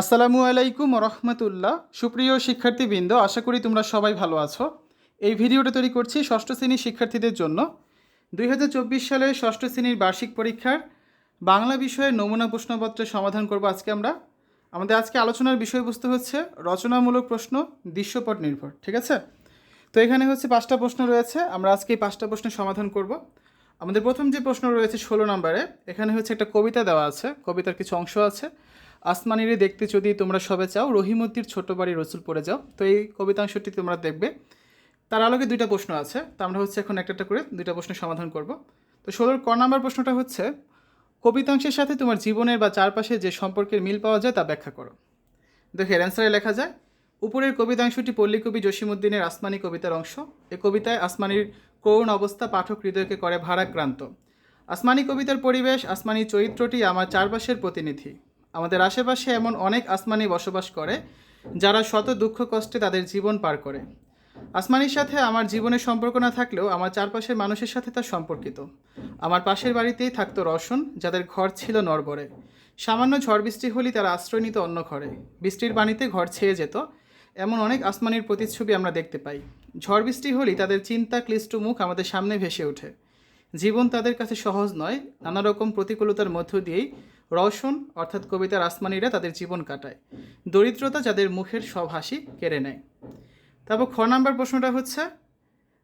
আসসালামু আলাইকুম রহমতুল্লাহ। সুপ্রিয় শিক্ষার্থীবৃন্দ, আশা করি তোমরা সবাই ভালো আছো। এই ভিডিওটা তৈরি করছি ষষ্ঠ শ্রেণির শিক্ষার্থীদের জন্য। দুই সালের ষষ্ঠ শ্রেণির বার্ষিক পরীক্ষার বাংলা বিষয়ে নমুনা প্রশ্নপত্রের সমাধান করব আজকে আমরা। আমাদের আজকে আলোচনার বিষয়বস্তু হচ্ছে রচনামূলক প্রশ্ন, দৃশ্যপট নির্ভর, ঠিক আছে? তো এখানে হচ্ছে পাঁচটা প্রশ্ন রয়েছে, আমরা আজকে এই পাঁচটা প্রশ্নের সমাধান করব। আমাদের প্রথম যে প্রশ্ন রয়েছে ষোলো নম্বরে, এখানে হচ্ছে একটা কবিতা দেওয়া আছে, কবিতার কিছু অংশ আছে। আসমানিরে দেখতে যদি তোমরা সবে চাও, রহিমদ্দির ছোট বাড়ি রসুল পড়ে যাও। তো এই কবিতাংশটি তোমরা দেখবে। তার আলোকে দুইটা প্রশ্ন আছে। তো আমরা হচ্ছে এখন একটা একটা করে দুইটা প্রশ্নের সমাধান করব। তো ষোলোর ক নাম্বার প্রশ্নটা হচ্ছে, কবিতাংশের সাথে তোমার জীবনের বা চারপাশে যে সম্পর্কের মিল পাওয়া যায় তা ব্যাখ্যা করো। দেখে অ্যান্সারে লেখা যায়, উপরের কবিতাংশটি পল্লী কবি জসিমুদ্দিনের আসমানি কবিতার অংশ। এ কবিতায় আসমানির করুণ অবস্থা পাঠক হৃদয়কে করে ভারাক্রান্ত। আসমানি কবিতার পরিবেশ, আসমানি চরিত্রটি আমার চারপাশের প্রতিনিধি। আমাদের আশেপাশে এমন অনেক আসমানি বসবাস করে, যারা শত দুঃখ কষ্টে তাদের জীবন পার করে। আসমানির সাথে আমার জীবনের সম্পর্ক না থাকলেও আমার চারপাশের মানুষের সাথে তা সম্পর্কিত। আমার পাশের বাড়িতেই থাকতো রসন যাদের ঘর ছিল নরবরে। সামান্য ঝড় বৃষ্টি হলেই তারা আশ্রয় নিত অন্য ঘরে। বৃষ্টির পানিতে ঘর ছেয়ে যেত, এমন অনেক আসমানির প্রতিচ্ছবি আমরা দেখতে পাই। ঝড় বৃষ্টি হলেই তাদের চিন্তা, ক্লিষ্ট মুখ আমাদের সামনে ভেসে ওঠে। জীবন তাদের কাছে সহজ নয়, নানা রকম প্রতিকূলতার মধ্য দিয়েই রওশন, অর্থাৎ কবিতার আসমানিরা তাদের জীবন কাটায়। দরিদ্রতা যাদের মুখের সব হাসি কেড়ে নেয়। তারপর খ নাম্বার প্রশ্নটা হচ্ছে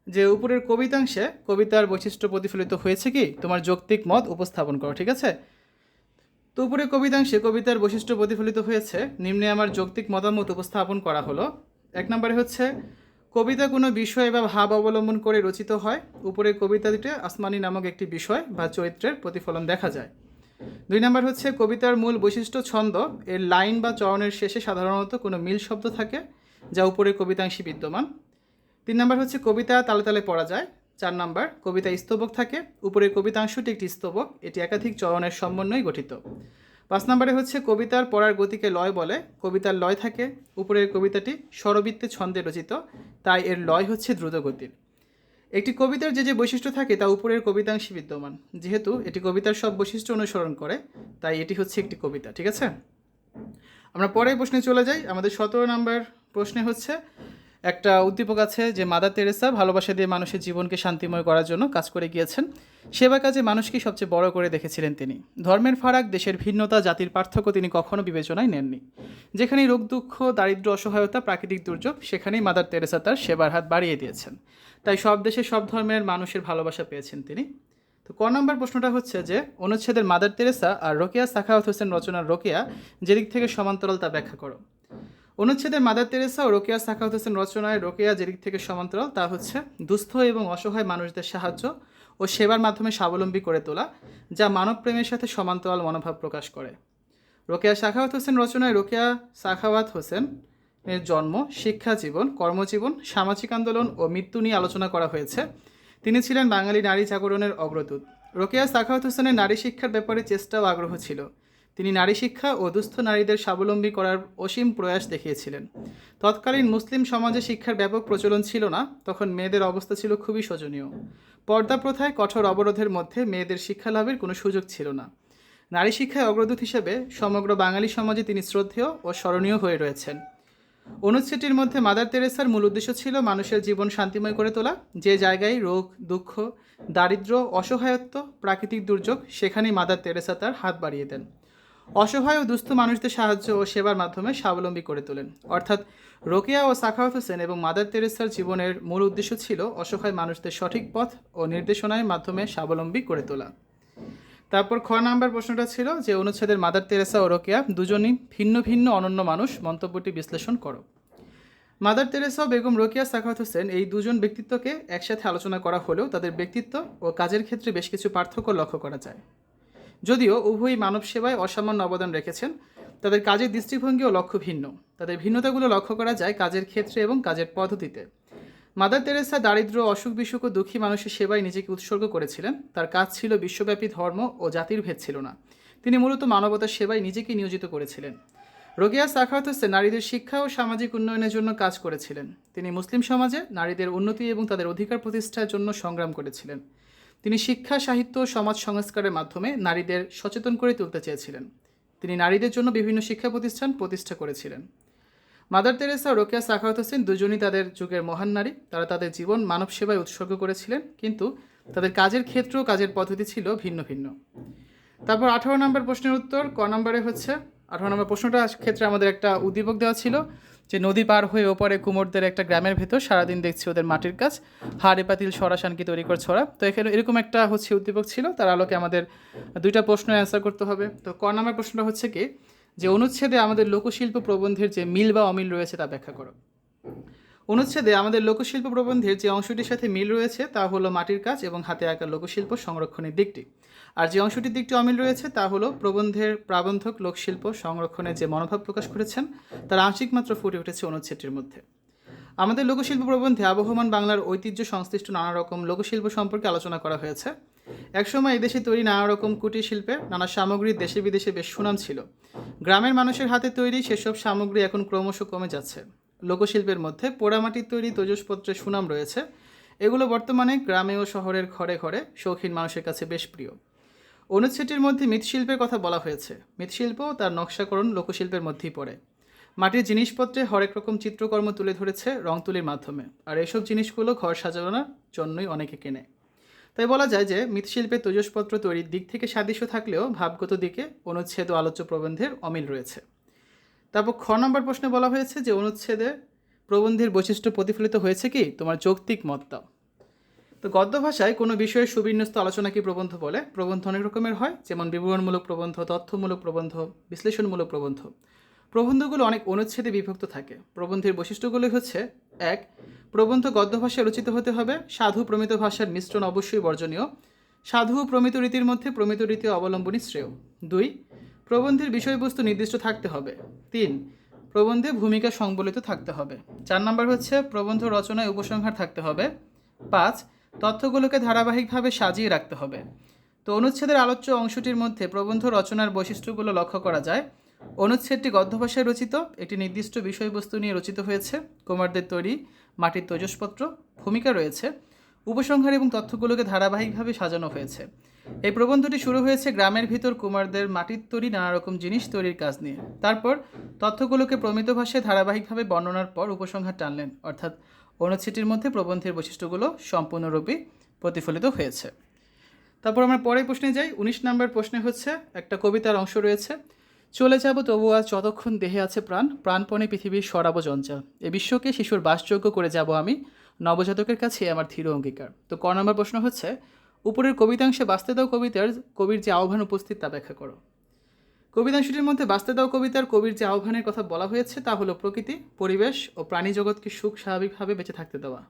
যে, উপরের কবিতাংশে কবিতার বৈশিষ্ট্য প্রতিফলিত হয়েছে কি? তোমার যৌক্তিক মত উপস্থাপন করো, ঠিক আছে? তো উপরে কবিতাংশে কবিতার বৈশিষ্ট্য প্রতিফলিত হয়েছে, নিম্নে আমার যৌক্তিক মতামত উপস্থাপন করা হলো। এক নম্বরে হচ্ছে, কবিতা কোনো বিষয় বা ভাব অবলম্বন করে রচিত হয়, উপরের কবিতাটিতে আসমানি নামক একটি বিষয় বা চরিত্রের প্রতিফলন দেখা যায়। দুই নম্বর হচ্ছে কবিতার মূল বৈশিষ্ট্য ছন্দ। এর লাইন বা চরণের শেষে সাধারণত কোনো মিল শব্দ থাকে, যা উপরের কবিতাংশে বিদ্যমান। তিন নম্বর হচ্ছে কবিতা তালে তালে পড়া যায়। চার নম্বর, কবিতা স্তবক থাকে উপরের কবিতাংশটি একটি স্তবক, এটি একাধিক চরণের সমন্বয়ে গঠিত। পাঁচ নম্বরে হচ্ছে কবিতার পড়ার গতিকে লয় বলে, কবিতার লয় থাকে, উপরের কবিতাটি স্বরবৃত্তে ছন্দে রচিত, তাই এর লয় হচ্ছে দ্রুতগতির। একটি কবিতার যে যে বৈশিষ্ট্য থাকে তা উপরের কবিতাংশে বিদ্যমান। যেহেতু এটি কবিতার সব বৈশিষ্ট্য অনুসরণ করে, তাই এটি হচ্ছে একটি কবিতা, ঠিক আছে? আমরা পরের প্রশ্নে চলে যাই। আমাদের সতেরো নম্বর প্রশ্নে হচ্ছে একটা উদ্দীপক আছে যে মাদার তেরেসা ভালোবাসা দিয়ে মানুষের জীবনকে শান্তিময় করার জন্য কাজ করে গিয়েছেন। সেবা কাজে মানুষকে সবচেয়ে বড় করে দেখেছিলেন তিনি। ধর্মের ফারাক, দেশের ভিন্নতা, জাতির পার্থক্য তিনি কখনো বিবেচনায় নেননি। যেখানেই রোগ, দুঃখ দারিদ্র অসহায়তা, প্রাকৃতিক দুর্যোগ, সেখানেই মাদার তেরেসা তার সেবার হাত বাড়িয়ে দিয়েছেন। তাই সব দেশে সব ধর্মের মানুষের ভালোবাসা পেয়েছেন তিনি। তো ক নম্বর প্রশ্নটা হচ্ছে যে, অনুচ্ছেদের মাদার তেরেসা আর রোকেয়া সাখাওয়াত হোসেন রচনার রোকেয়া, যেদিক থেকে সমান্তরাল তা ব্যাখ্যা করো। অনুচ্ছেদের মাদার তেরেসা ও রোকেয়া সাখাওয়াত হোসেন রচনায় রোকেয়া যেদিক থেকে সমান্তরাল, তা হচ্ছে দুস্থ এবং অসহায় মানুষদের সাহায্য ও সেবার মাধ্যমে স্বাবলম্বী করে তোলা, যা মানব প্রেমের সাথে সমান্তরাল মনোভাব প্রকাশ করে। রোকেয়া সাখাওয়াত হোসেন রচনায় রোকেয়া সাখাওয়াত হোসেন এর জন্ম, শিক্ষা জীবন, কর্মজীবন, সামাজিক আন্দোলন ও মৃত্যু নিয়ে আলোচনা করা হয়েছে। তিনি ছিলেন বাঙালি নারী জাগরণের অগ্রদূত। রোকেয়া সাখাওয়াত হোসেনের নারী শিক্ষার ব্যাপারে চেষ্টা ও আগ্রহ ছিল। তিনি নারী শিক্ষা ও দুস্থ নারীদের স্বাবলম্বী করার অসীম প্রয়াস দেখিয়েছিলেন। তৎকালীন মুসলিম সমাজে শিক্ষার ব্যাপক প্রচলন ছিল না, তখন মেয়েদের অবস্থা ছিল খুবই শোচনীয়। পর্দা প্রথায় কঠোর অবরোধের মধ্যে মেয়েদের শিক্ষা লাভের কোনো সুযোগ ছিল না। নারী শিক্ষায় অগ্রদূত হিসেবে সমগ্র বাঙালি সমাজে তিনি শ্রদ্ধেয় ও স্মরণীয় হয়ে রয়েছেন। অনুচ্ছেদটির মধ্যে মাদার তেরেসার মূল উদ্দেশ্য ছিল মানুষের জীবন শান্তিময় করে তোলা, যে জায়গায় রোগ, দুঃখ, দারিদ্র্য, অসহায়ত্ব, প্রাকৃতিক দুর্যোগ, সেখানেই মাদার তেরেসা তার হাত বাড়িয়ে দেন। অসহায় ও দুস্থ মানুষদের সাহায্য ও সেবার মাধ্যমে স্বাবলম্বী করে তোলেন। অর্থাৎ রোকেয়া ও সাখাওয়াত হোসেন এবং মাদার তেরেসার জীবনের মূল উদ্দেশ্য ছিল অসহায় মানুষদের সঠিক পথ ও নির্দেশনার মাধ্যমে স্বাবলম্বী করে তোলা। তারপর খ নাম্বার প্রশ্নটা ছিল যে, অনুচ্ছেদের মাদার তেরেসা ও রোকেয়া দুজনই ভিন্ন ভিন্ন অনন্য মানুষ মন্তব্যটি বিশ্লেষণ করো। মাদার তেরেসা, বেগম রোকেয়া, সাখাওয়াত হোসেন এই দুজন ব্যক্তিত্বকে একসাথে আলোচনা করা হলেও তাদের ব্যক্তিত্ব ও কাজের ক্ষেত্রে বেশ কিছু পার্থক্য লক্ষ্য করা যায়। যদিও উভয়ই মানব সেবায় অসামান্য অবদান রেখেছেন, তাদের কাজের দৃষ্টিভঙ্গি ও লক্ষ্য ভিন্ন। তাদের ভিন্নতাগুলো লক্ষ্য করা যায় কাজের ক্ষেত্রে এবং কাজের পদ্ধতিতে। মাদার তেরেসা দারিদ্র অসুখ, বিসুখ ও দুঃখী মানুষের সেবায় নিজেকে উৎসর্গ করেছিলেন। তার কাজ ছিল বিশ্বব্যাপী ধর্ম ও জাতির ভেদ ছিল না। তিনি মূলত মানবতার সেবায় নিজেকে নিয়োজিত করেছিলেন। রোগিয়া সাখাওয়াত হোসেন নারীদের শিক্ষা ও সামাজিক উন্নয়নের জন্য কাজ করেছিলেন। তিনি মুসলিম সমাজে নারীদের উন্নতি এবং তাদের অধিকার প্রতিষ্ঠার জন্য সংগ্রাম করেছিলেন। তিনি শিক্ষা, সাহিত্য সমাজ সংস্কারের মাধ্যমে নারীদের সচেতন করে তুলতে চেয়েছিলেন। তিনি নারীদের জন্য বিভিন্ন শিক্ষা প্রতিষ্ঠান প্রতিষ্ঠা করেছিলেন। মাদার তেরেসা রোকেয়া সাখাওয়াত হোসেন দুজনই তাদের যুগের মহান নারী। তারা তাদের জীবন মানব সেবায় উৎসর্গ করেছিলেন, কিন্তু তাদের কাজের ক্ষেত্র কাজের পদ্ধতি ছিল ভিন্ন ভিন্ন। তারপর আঠারো নম্বর প্রশ্নের উত্তর ক নম্বরে হচ্ছে। আঠারো নম্বর প্রশ্নটার ক্ষেত্রে আমাদের একটা উদ্দীপক দেওয়া ছিল। নদী পার হয়ে ওপরে কুমোরদের একটা গ্রামের ভেতর সারাদিন দেখছি ওদের মাটির কাজ। হাড়ে পাতিল সরাসানকি তৈরি করে ছড়া তো এখানে এরকম একটা হচ্ছে উদ্দীপক ছিল, তার আলোকে আমাদের দুইটা প্রশ্ন অ্যান্সার করতে হবে। তো ক নম্বর প্রশ্নটা হচ্ছে কি, যে অনুচ্ছেদে আমাদের লোকশিল্প প্রবন্ধের যে মিল বা অমিল রয়েছে তা ব্যাখ্যা করো। অনুচ্ছেদে আমাদের লোকশিল্প প্রবন্ধের যে অংশটির সাথে মিল রয়েছে তা হলো মাটির কাজ এবং হাতে আঁকা লোকশিল্প সংরক্ষণের দিকটি। আর যে অংশটির দিকটি অমিল রয়েছে তা হলো প্রবন্ধের প্রাবন্ধক লোকশিল্প সংরক্ষণের যে মনোভাব প্রকাশ করেছেন, তার আংশিক মাত্র ফুটে উঠেছে অনুচ্ছেদটির মধ্যে। আমাদের লোকশিল্প প্রবন্ধে আবহমান বাংলার ঐতিহ্য সংশ্লিষ্ট নানা রকম লোকশিল্প সম্পর্কে আলোচনা করা হয়েছে। একসময় এদেশে তৈরি নানা রকম কুটির শিল্পে নানা সামগ্রীর দেশে বিদেশে বেশ সুনাম ছিল। গ্রামের মানুষের হাতে তৈরি সেসব সামগ্রী এখন ক্রমশ কমে যাচ্ছে। লোকশিল্পের মধ্যে পোড়ামাটির তৈরি তৈজসপত্রের সুনাম রয়েছে। এগুলো বর্তমানে গ্রামে ও শহরের ঘরে ঘরে শৌখিন মানুষের কাছে বেশ প্রিয়। অনুচ্ছেদটির মধ্যে মৃৎশিল্পের কথা বলা হয়েছে। মৃৎশিল্প তার নকশাকরণ লোকশিল্পের মধ্যেই পড়ে। মাটির জিনিসপত্রে হরেক রকম চিত্রকর্ম তুলে ধরেছে রং তুলির মাধ্যমে। আর এসব জিনিসগুলো ঘর সাজানোর জন্যই অনেকে কেনে। তাই বলা যায় যে মৃৎশিল্পের তৈজসপত্র তৈরির দিক থেকে সাদৃশ্য থাকলেও ভাবগত দিকে অনুচ্ছেদ ও আলোচ্য প্রবন্ধের অমিল রয়েছে। তারপর খ নম্বর প্রশ্নে বলা হয়েছে যে, অনুচ্ছেদে প্রবন্ধের বৈশিষ্ট্য প্রতিফলিত হয়েছে কি? তোমার যৌক্তিক মত দাও তো গদ্য ভাষায় কোনো বিষয়ের সুবিন্যস্ত আলোচনাকে প্রবন্ধ বলে? প্রবন্ধ অনেক রকমের হয়, যেমন বিবরণমূলক প্রবন্ধ, তথ্যমূলক প্রবন্ধ, বিশ্লেষণমূলক প্রবন্ধ। প্রবন্ধগুলো অনেক অনুচ্ছেদে বিভক্ত থাকে। প্রবন্ধের বৈশিষ্ট্যগুলি হচ্ছে, এক, প্রবন্ধ গদ্য ভাষায় রচিত হতে হবে, সাধু প্রমিত ভাষার মিশ্রণ অবশ্যই বর্জনীয়, সাধু ও প্রমিত রীতির মধ্যে প্রমিত রীতি অবলম্বনই শ্রেয়। দুই, প্রবন্ধের বিষয়বস্তু নির্দিষ্ট থাকতে হবে। তিন, প্রবন্ধে ভূমিকা সংবলিত থাকতে হবে। চার নম্বর হচ্ছে, প্রবন্ধ রচনায় উপসংহার থাকতে হবে। পাঁচ তথ্যগুলোকে ধারাবাহিকভাবে সাজিয়ে রাখতে হবে। তো অনুচ্ছেদের আলোচ্য অংশটির মধ্যে প্রবন্ধ রচনার বৈশিষ্ট্যগুলো লক্ষ্য করা যায়। অনুচ্ছেদটি গদ্য ভাষায় রচিত, একটি নির্দিষ্ট বিষয়বস্তু নিয়ে রচিত হয়েছে, কুমারদের তৈরি, মাটির তৈজসপত্র, ভূমিকা রয়েছে, উপসংহার এবং তথ্যগুলোকে ধারাবাহিকভাবে সাজানো হয়েছে। এই প্রবন্ধটি শুরু হয়েছে গ্রামের ভিতর কুমারদের মাটির তৈরি নানা রকম জিনিস তৈরির কাজ নিয়ে। তারপর তথ্যগুলোকে প্রমিত ভাষায় ধারাবাহিকভাবে বর্ণনার পর উপসংহার টানলেন, অর্থাৎ অনুচ্ছেদটির মধ্যে প্রবন্ধের বৈশিষ্ট্যগুলো সম্পূর্ণরূপে প্রতিফলিত হয়েছে। তারপর আমরা পরের প্রশ্নে যাই। উনিশ নম্বর প্রশ্নে হচ্ছে, একটা কবিতার অংশ রয়েছে। চলে যাব তবু আজ যতক্ষণ দেহে আছে প্রাণ, প্রাণপণে পৃথিবীর সরাব জঞ্জাল। এ বিশ্বকে শিশুর বাসযোগ্য করে যাব আমি, নবজাতকের কাছে আমার থির অঙ্গীকার। তো ক নম্বর প্রশ্ন হচ্ছে, উপরের কবিতাংশে দাও কবিতার, কবির যে আহ্বান উপস্থিত তা ব্যাখ্যা করো। কবিতাংশটির মধ্যে বাঁচতে দাও কবিতার কবির যে আহ্বানের কথা বলা হয়েছে, তা হলো প্রকৃতি, পরিবেশ ও প্রাণী জগৎকে সুখ স্বাভাবিকভাবে বেঁচে থাকতে দেওয়া।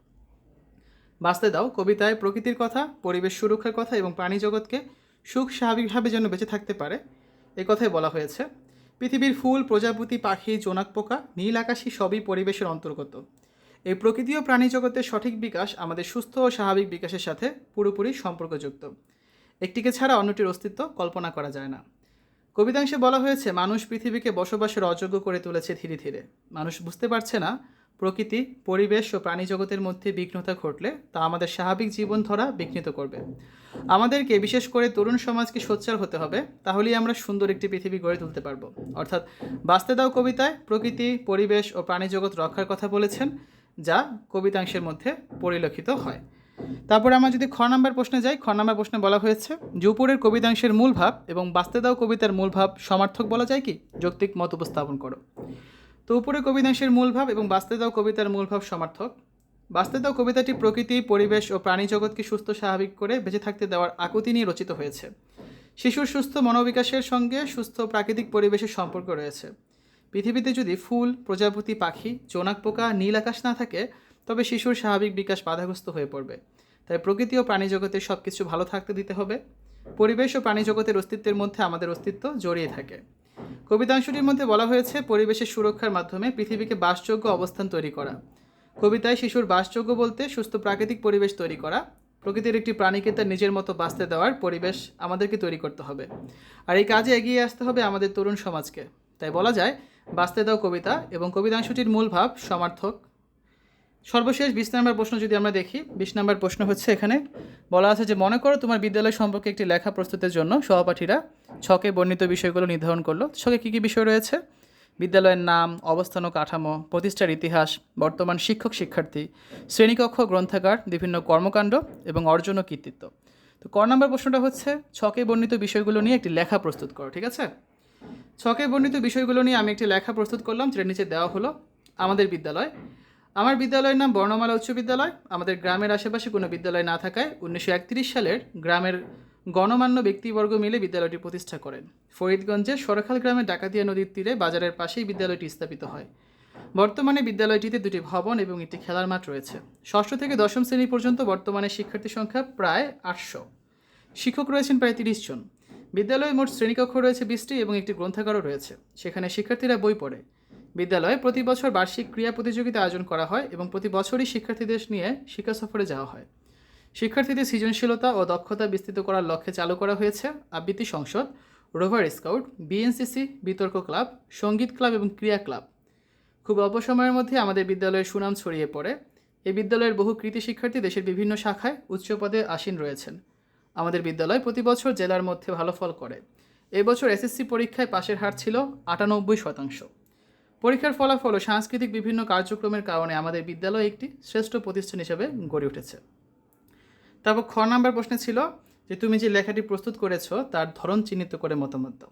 বাঁচতে দাও কবিতায় প্রকৃতির কথা, পরিবেশ সুরক্ষার কথা এবং প্রাণী জগৎকে সুখ স্বাভাবিকভাবে যেন বেঁচে থাকতে পারে। এ কথাই বলা হয়েছে, পৃথিবীর ফুল, প্রজাপতি, পাখি, জোনাক পোকা, নীল আকাশী সবই পরিবেশের অন্তর্গত। এই প্রকৃতি ও প্রাণী জগতের সঠিক বিকাশ আমাদের সুস্থ ও স্বাভাবিক বিকাশের সাথে পুরোপুরি সম্পর্কযুক্ত। একটিকে ছাড়া অন্যটির অস্তিত্ব কল্পনা করা যায় না। কবিতাংশে বলা হয়েছে, মানুষ পৃথিবীকে বসবাসের অযোগ্য করে তুলেছে ধীরে ধীরে। মানুষ বুঝতে পারছে না, প্রকৃতি, পরিবেশ ও প্রাণী জগতের মধ্যে বিঘ্নতা ঘটলে তা আমাদের স্বাভাবিক জীবন ধরা বিঘ্নিত করবে। আমাদেরকে, বিশেষ করে তরুণ সমাজকে সোচ্চার হতে হবে, তাহলেই আমরা সুন্দর একটি পৃথিবী গড়ে তুলতে পারব। অর্থাৎ, বাঁচতে দাও কবিতায়, প্রকৃতি, পরিবেশ ও প্রাণী জগৎ রক্ষার কথা বলেছেন, যা কবিতাংশের মধ্যে পরিলক্ষিত হয়। তারপরে আমরা যদি খ নাম্বার প্রশ্নে যাই, খ নাম্বার প্রশ্নে বলা হয়েছে যে উপরের কবিতাংশের মূল ভাব এবং বাঁচতে দাও কবিতার মূল ভাব সমার্থক বলা যায় কি? যৌক্তিক মত উপস্থাপন করো। তো উপরে কবিতাংশের মূল ভাব এবং বাঁচতে দাও কবিতার মূল ভাব সমার্থক। বাঁচতে দাও কবিতাটি প্রকৃতি, পরিবেশ ও প্রাণী জগৎকে সুস্থ, স্বাভাবিক করে বেঁচে থাকতে দেওয়ার আকুতি নিয়ে রচিত হয়েছে। শিশুর সুস্থ মনোবিকাশের সঙ্গে সুস্থ প্রাকৃতিক পরিবেশের সম্পর্ক রয়েছে। পৃথিবীতে যদি ফুল, প্রজাপতি, পাখি জোনাক পোকা নীল আকাশ না থাকে তবে শিশুর স্বাভাবিক বিকাশ বাধাগ্রস্ত হয়ে পড়বে। তাই প্রকৃতি ও প্রাণী জগতে সব কিছু ভালো থাকতে দিতে হবে। পরিবেশ ও প্রাণী জগতের অস্তিত্বের মধ্যে আমাদের অস্তিত্ব জড়িয়ে থাকে। কবিতাংশটির মধ্যে বলা হয়েছে, পরিবেশের সুরক্ষার মাধ্যমে পৃথিবীকে বাসযোগ্য অবস্থান তৈরি করা। কবিতায় শিশুর বাসযোগ্য বলতে সুস্থ প্রাকৃতিক পরিবেশ তৈরি করা। প্রকৃতির একটি প্রাণীকে তার নিজের মতো বাঁচতে দেওয়ার পরিবেশ আমাদেরকে তৈরি করতে হবে। আর এই কাজে এগিয়ে আসতে হবে আমাদের তরুণ সমাজকে। তাই বলা যায়, বাঁচতে দাও কবিতা এবং কবিতাংশটির মূল ভাব সমার্থক সর্বশেষ বিশ নম্বর প্রশ্ন যদি আমরা দেখি, বিশ নম্বর প্রশ্ন হচ্ছে এখানে, বলা আছে যে, মনে করো তোমার বিদ্যালয় সম্পর্কে একটি লেখা প্রস্তুতের জন্য সহপাঠীরা ছকে বর্ণিত বিষয়গুলো নির্ধারণ করল। ছকে কী কী বিষয় রয়েছে? বিদ্যালয়ের নাম, অবস্থান ও কাঠামো, প্রতিষ্ঠার ইতিহাস, বর্তমান শিক্ষক, শিক্ষার্থী, শ্রেণীকক্ষ, গ্রন্থাগার, বিভিন্ন কর্মকাণ্ড এবং অর্জন ও কৃতিত্ব। তো ক নম্বর প্রশ্নটা হচ্ছে, ছকে বর্ণিত বিষয়গুলো নিয়ে একটি লেখা প্রস্তুত করো, ঠিক আছে? ছকে বর্ণিত বিষয়গুলো নিয়ে আমি একটি লেখা প্রস্তুত করলাম যেটা নিচে দেওয়া হলো, আমাদের বিদ্যালয়। আমার বিদ্যালয়ের নাম বর্ণমালা উচ্চ বিদ্যালয়। আমাদের গ্রামের আশেপাশে কোনো বিদ্যালয় না থাকায় উনিশশো একত্রিশ সালের গ্রামের গণমান্য ব্যক্তিবর্গ মিলে বিদ্যালয়টি প্রতিষ্ঠা করেন। ফরিদগঞ্জের সরখাল গ্রামের ডাকাতিয়া নদীর তীরে বাজারের পাশেই বিদ্যালয়টি স্থাপিত হয়। বর্তমানে বিদ্যালয়টিতে দুটি ভবন এবং একটি খেলার মাঠ রয়েছে। ষষ্ঠ থেকে দশম শ্রেণি পর্যন্ত বর্তমানে শিক্ষার্থী সংখ্যা প্রায় আটশো। শিক্ষক রয়েছেন প্রায় তিরিশ জন। বিদ্যালয়ে মোট শ্রেণীকক্ষ রয়েছে বিশটি এবং একটি গ্রন্থাগারও রয়েছে। সেখানে শিক্ষার্থীরা বই পড়ে। বিদ্যালয়ে প্রতি বছর বার্ষিক ক্রীড়া প্রতিযোগিতা আয়োজন করা হয় এবং প্রতি বছরই শিক্ষার্থীদের নিয়ে শিক্ষা সফরে যাওয়া হয়। শিক্ষার্থীদের সৃজনশীলতা ও দক্ষতা বিস্তৃত করার লক্ষ্যে চালু করা হয়েছে আবৃত্তি সংসদ, রোভার স্কাউট, বিএনসিসি, বিতর্ক ক্লাব, সংগীত ক্লাব এবং ক্রীড়া ক্লাব। খুব অল্প সময়ের মধ্যে আমাদের বিদ্যালয়ের সুনাম ছড়িয়ে পড়ে। এই বিদ্যালয়ের বহু কৃতি শিক্ষার্থী দেশের বিভিন্ন শাখায় উচ্চ পদে আসীন রয়েছেন। আমাদের বিদ্যালয় প্রতি বছর জেলার মধ্যে ভালো ফল করে। এবছর এসএসসি পরীক্ষায় পাশের হার ছিল আটানব্বই শতাংশ। পরীক্ষার ফলাফল ও সাংস্কৃতিক বিভিন্ন কার্যক্রমের কারণে আমাদের বিদ্যালয় একটি শ্রেষ্ঠ প্রতিষ্ঠান হিসেবে গড়ে উঠেছে। তারপর খ নাম্বার প্রশ্নে ছিল যে, তুমি যে লেখাটি প্রস্তুত করেছ, তার ধরন চিহ্নিত করে মতামত দাও।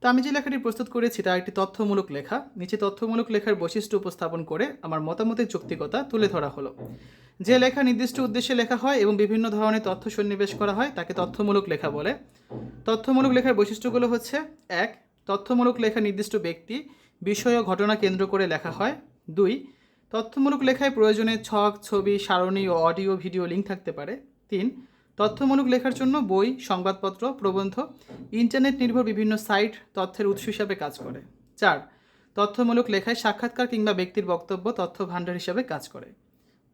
তো আমি যে লেখাটি প্রস্তুত করেছি, তা একটি তথ্যমূলক লেখা। নিচে তথ্যমূলক লেখার বৈশিষ্ট্য উপস্থাপন করে আমার মতামতের যৌক্তিকতা তুলে ধরা হলো। যে লেখা নির্দিষ্ট উদ্দেশ্যে লেখা হয় এবং বিভিন্ন ধরনের তথ্য সন্নিবেশ করা হয়, তাকে তথ্যমূলক লেখা বলে। তথ্যমূলক লেখার বৈশিষ্ট্যগুলো হচ্ছে, এক, তথ্যমূলক লেখা নির্দিষ্ট ব্যক্তি বিষয় ও ঘটনা কেন্দ্র করে লেখা হয়। দুই, তথ্যমূলক লেখায় প্রয়োজনে ছক, ছবি, সারণী ও অডিও, ভিডিও লিঙ্ক থাকতে পারে। তিন, তথ্যমূলক লেখার জন্য বই, সংবাদপত্র, প্রবন্ধ, ইন্টারনেট নির্ভর বিভিন্ন সাইট তথ্যের উৎস হিসাবে কাজ করে। চার, তথ্যমূলক লেখায় সাক্ষাৎকার কিংবা ব্যক্তির বক্তব্য তথ্য ভাণ্ডার হিসাবে কাজ করে।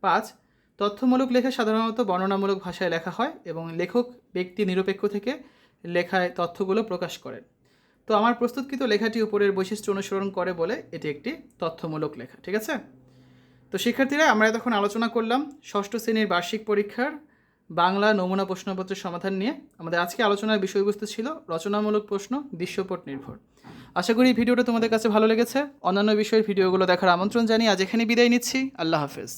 পাঁচ, তথ্যমূলক লেখা সাধারণত বর্ণনামূলক ভাষায় লেখা হয় এবং লেখক ব্যক্তি নিরপেক্ষ থেকে লেখায় তথ্যগুলো প্রকাশ করেন। তো আমার প্রস্তুতকৃত লেখাটি উপরের বৈশিষ্ট্য অনুসরণ করে বলে এটি একটি তথ্যমূলক লেখা, ঠিক আছে? তো শিক্ষার্থীরা, আমরা এতক্ষণ আলোচনা করলাম ষষ্ঠ শ্রেণির বার্ষিক পরীক্ষার বাংলা নমুনা প্রশ্নপত্রের সমাধান নিয়ে। আমাদের আজকে আলোচনার বিষয়বস্তু ছিল রচনামূলক প্রশ্ন, দৃশ্যপট নির্ভর। আশা করি ভিডিওটা তোমাদের কাছে ভালো লেগেছে। অন্যান্য বিষয়ের ভিডিওগুলো দেখার আমন্ত্রণ জানিয়ে আজ এখানে বিদায় নিচ্ছি। আল্লাহ হাফেজ।